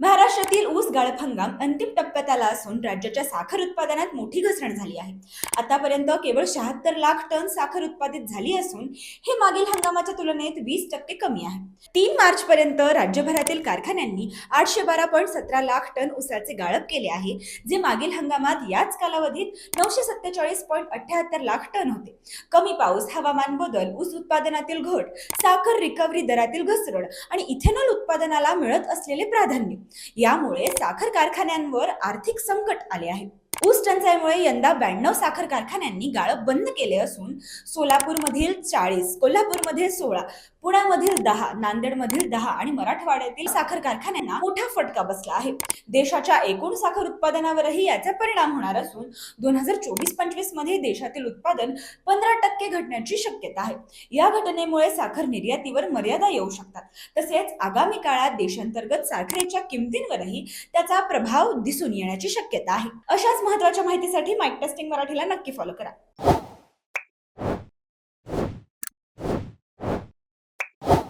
महाराष्ट्रातील ऊस गाळप हंगाम अंतिम टप्प्यात आला असून राज्याच्या साखर उत्पादनात मोठी घसरण झाली आहे. आतापर्यंत केवळ शहात्तर लाख टन साखर उत्पादित झाली असून हे मागील हंगामाच्या तुलनेत वीस टक्के कमी आहे. तीन मार्च पर्यंत राज्यभरातील कारखान्यांनी आठशे बारा पॉईंट सतरा लाख टन ऊसाचे गाळप केले आहे जे मागील हंगामात याच कालावधीत नऊशे सत्तेचाळीस पॉईंट अठ्याहत्तर लाख टन होते. कमी पाऊस हवामान बदल ऊस उत्पादनातील घट साखर रिकव्हरी दरातील घसरण आणि इथेनॉल उत्पादनाला मिळत असलेले प्राधान्य. यामुळे साखर कारखान्यांवर आर्थिक संकट आले आहे. ऊस टंचाईमुळे यंदा ब्याण्णव साखर कारखान्यांनी गाळप बंद केले असून सोलापूरमधील चाळीस कोल्हापूरमधील सोळा पुण्यामधील दहा नांदेडमधील दहा आणि मराठवाड्यातील साखर कारखान्यांना मोठा फटका बसला आहे. देशाच्या एकूण साखर उत्पादनावरही याचा परिणाम होणार असून दोन हजार चोवीस पंचवीसमध्ये देशातील उत्पादन पंधरा टक्के घटण्याची शक्यता आहे. या घटनेमुळे साखर निर्यातीवर मर्यादा येऊ शकतात. तसेच आगामी काळात देशांतर्गत साखरेच्या किमतींवरही त्याचा प्रभाव दिसून येण्याची शक्यता आहे. अशाच महत्त्वाच्या माहितीसाठी माईक टेस्टिंग मराठीला नक्की फॉलो करा.